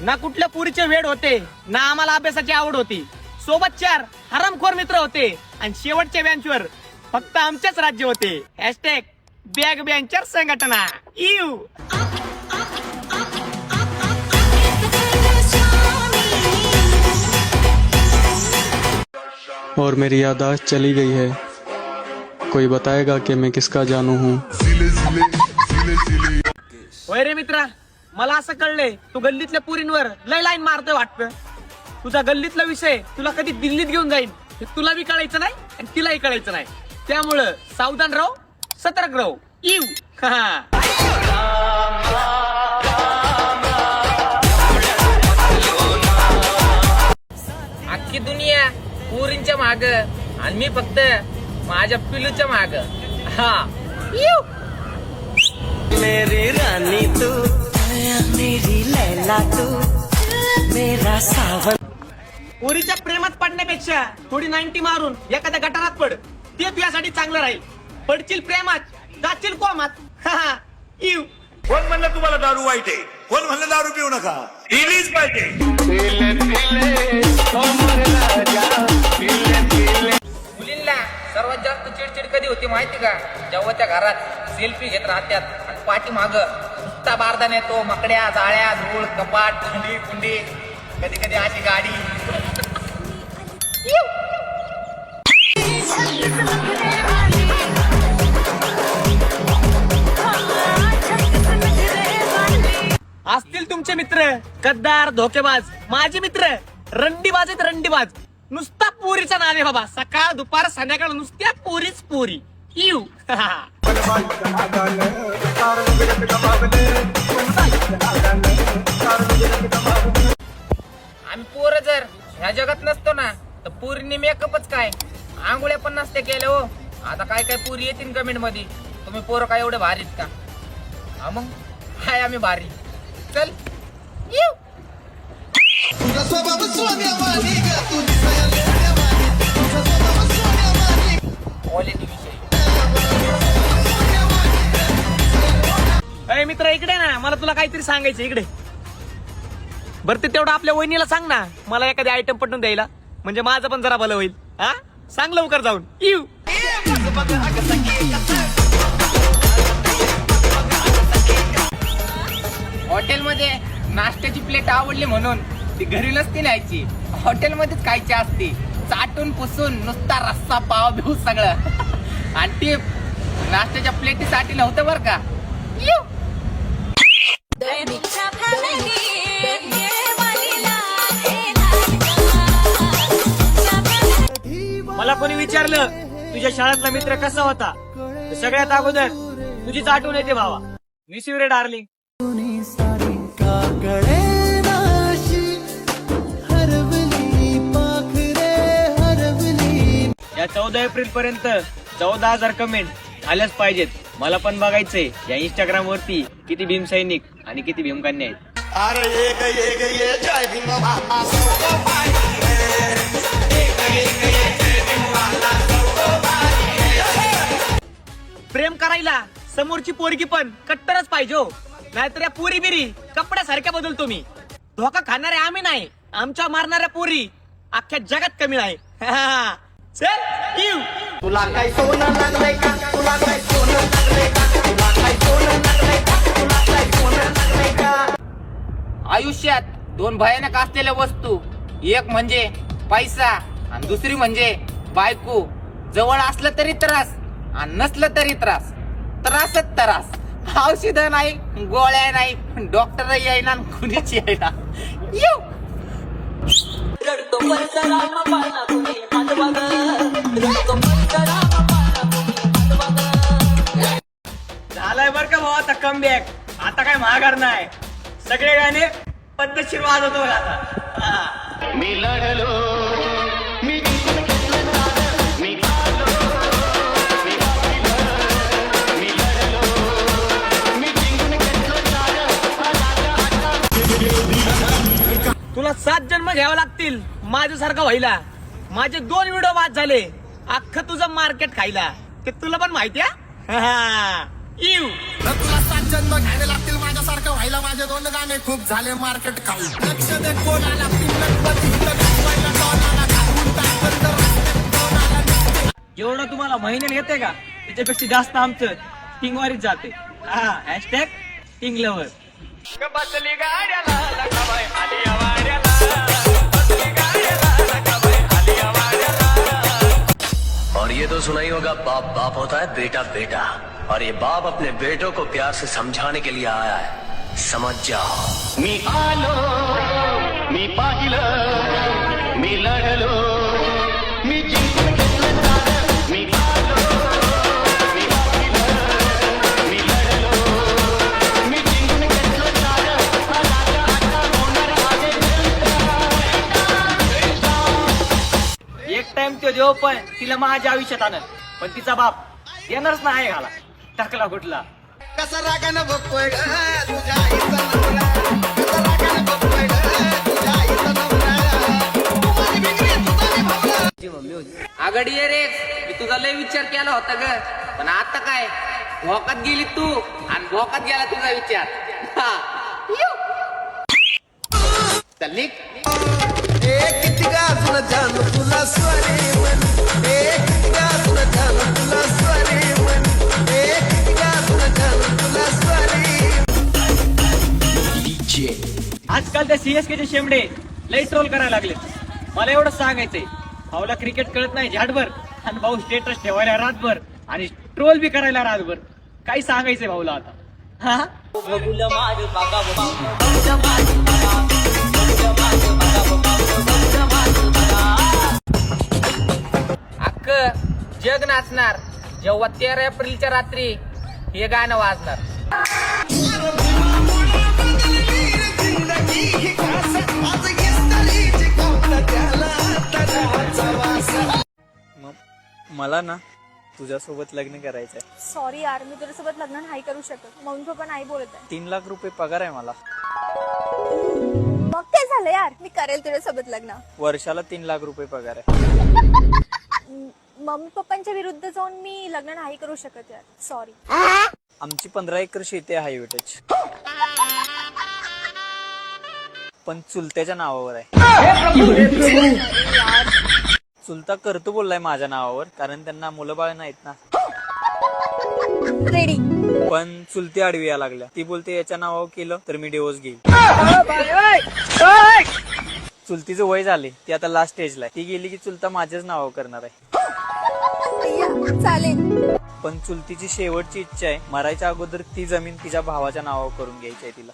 ना कुठल्या पुरीचे वेड होते ना आम्हाला अभ्यासाची आवड होती. सोबत चार हरामखोर मित्र होते आणि शेवटच्या बेंचवर फक्त आमचेच राज्य होते. हॅशटॅग बॅग बेंचर संघटना. इव और मेरी यादाश्त चली गई है। कोई बताएगा कि मैं किसका जानू हूँ? होय रे मित्रा मला असं कळलंय तू गल्लीतल्या पुरींवर लय लाईन मारतोय वाटतं. तुझा गल्लीतला विषय तुला कधी दिल्लीत घेऊन जाईल हे तुला बी कळायचं नाही आणि तिलाही कळायचं नाही. त्यामुळं सावधान राहू सतर्क राहू. इव. हा अख्खी दुनिया पुरींच्या माग आणि मी फक्त माझ्या पिलूच्या माग. हा. मेरी रानी तू. मेरी लैला तू मेरा सावन पोरीच्या प्रेमात पडण्यापेक्षा थोडी नाईन्टी मारून एखाद्या गटारात पड. ते तुझ्यासाठी चांगलं राहील. पडशील प्रेमात जाशील कोमात. इव. कोण म्हणलं तुम्हाला दारू वाईट आहे? कोण म्हणलं दारू पिऊ नका? इलीच पाहिजे. मुलींना सर्वात जास्त चिडचिड कधी होती माहिती का? जेव्हा त्या घरात सेल्फी घेत राहत्यात आणि पाठी माग नुसता बारदान येतो मकड्या जाळ्या धूळ कपाट थंडी कुंडी कधी कधी अशी गाडी. असतील तुमचे मित्र गद्दार धोकेबाज माझे मित्र रंडीबाज आहेत रंडीबाज. नुसता पोरीचा नाद आहे बाबा. सकाळ दुपार संध्याकाळ नुसत्या पोरीच पोरी. हा. आम्ही पोर जर ह्या जगात नसतो ना तर पोरींनी मेकअपच काय? आंघोळ्या पण नसते केल्या हो. आता काय काय पोरी येतील कमेंटमध्ये? तुम्ही पोरं काय एवढे भारीत का? हा मग? हाय आम्ही भारी. चल. येऊ. मला तुला काहीतरी सांगायचं इकडे. बरं ते तेवढं आपल्या वहिनीला सांग ना. मला एखादी आयटम पटवून द्यायला. म्हणजे माझं पण जरा भलं होईल. हा? सांग लवकर जाऊन. इव हॉटेलमध्ये नाश्त्याची प्लेट आवडली म्हणून ती घरी नसती न्यायची. हॉटेलमध्येच खायची असती. चाटून पुसून नुसता रस्सा पाव बिव सगळं. आणि ती नाश्त्याच्या प्लेटीसाठी नव्हतं बरं का? येऊ. मला कोणी विचारलं तुझ्या शाळेतला मित्र कसा होता? सगळ्यात अगोदर तुझीच आठवण येते भावा. मी रे डार्लिंग. या चौदा एप्रिल पर्यंत चौदा हजार कमेंट. झाल्याच पाहिजेत. मला पण बघायचंय. या इंस्टाग्राम वरती किती भीम सैनिक आणि किती भीमकन्या आहेत. अरे ये ये जय भीम प्रेम करायला समोरची पोरगी पण कट्टरच पाहिजे हो. नाहीतर या पोरी बिरी कपड्यासारख्या बदलतो मी. धोका खाणारे आम्ही नाही. आमच्या मारणाऱ्या पोरी अख्ख्या जगात कमी नाही चल येऊ. तुला काय सोनं लागलंय का? तुला काय सोनं लागलंय का? तुला काय सोनं लागलंय का? तुला काय सोनं लागलंय का? आयुष्यात दोन भयानक असलेल्या वस्तू एक म्हणजे पैसा आणि दुसरी म्हणजे बायको. जवळ असलं तरी त्रास आणि नसलं तरी त्रास. त्रासच त्रास. औषध नाही गोळ्या नाही डॉक्टर येईना आणि कुणीच येईना. येऊ. झालाय बर का भाऊ आता कम बॅक आता काय महागार नाही. सगळे गाणे पद्धतशीर वाजवतो आता. हा. तुला सात जन्म घ्यावे लागतील माझ्यासारखं व्हायला. माझे दोन व्हिडिओ बाद झाले. अख्खं तुझं मार्केट खायला. ते तुला पण माहिती आहे इव. तुला सात जन्म घ्यावे लागतील माझ्या सारखं व्हायला माझे दोन गाणे खूप झाले मार्केट खाऊ लक्ष दे जेवढं तुम्हाला महिन्याला येते का? त्याच्यापेक्षा जास्त आमचं टिंगवारीच जाते. हा हॅशटॅग टिंग लवर बसली गाड्याला ये तो सुना ही होगा, बाप बाप होता है, बेटा बेटा। और ये बाप अपने बेटों को प्यार से समझाने के लिए आया है। समझ जाओ। मी आलो, मी पाहिलो, मी लढलो। तो पण तिला माझ्या आयुष्यात आणत पण तिचा बाप येणारच नाही घाला टाकला कुठला? कसं रागानं बघतोय ग तुझ्या ये रे मी तुझा लय विचार केला होता ग. पण आता काय? भोकात गेली तू आणि भोकात गेला तुझा विचार. हा. यू. चल निघ. आजकाल त्या सीएसके चे शेमडे लई ट्रोल करायला लागले मला एवढं सांगायचंय. भाऊला क्रिकेट कळत नाही झाडभर आणि भाऊ स्टेटस ठेवायला रातभर आणि ट्रोल बी करायला रातभर. काही सांगायचंय भाऊला आता. हा? अख्ख जग नाचणार. जेव्हा तेरा एप्रिलच्या रात्री हे गाणं वाजणार. मला ना तुझ्यासोबत लग्न करायचंय. सॉरी यार मी तुझ्यासोबत लग्न नाही करू शकत. मम्मी पप्पा नाही बोलत आहे. तीन लाख रुपये पगार आहे मला. झालं यार. मी करेल तुझ्यासोबत लग्न. वर्षाला तीन लाख रुपये पगार आहे. मम्मी पप्पांच्या विरुद्ध जाऊन मी लग्न नाही करू शकत यार. सॉरी आमची पंधरा एकर शेती आहे हायवेटच. पण चुलत्याच्या नावावर आहे. चुलता करतो बोललाय माझ्या नावावर कारण त्यांना मुलं बाळ नाहीत ना. रेडी पण चुलती आडवी या लागल्या. ती बोलते याच्या नावावर केलं तर मी डिवोर्स घेईल. चुलतीचं वय झाले. ती आता लास्ट स्टेजला ती गेली की चुलता माझ्याच नावावर करणार आहे. चालेल. पण चुलतीची शेवटची इच्छा आहे मरायच्या अगोदर ती जमीन तिच्या भावाच्या नावावर करून घ्यायची आहे तिला.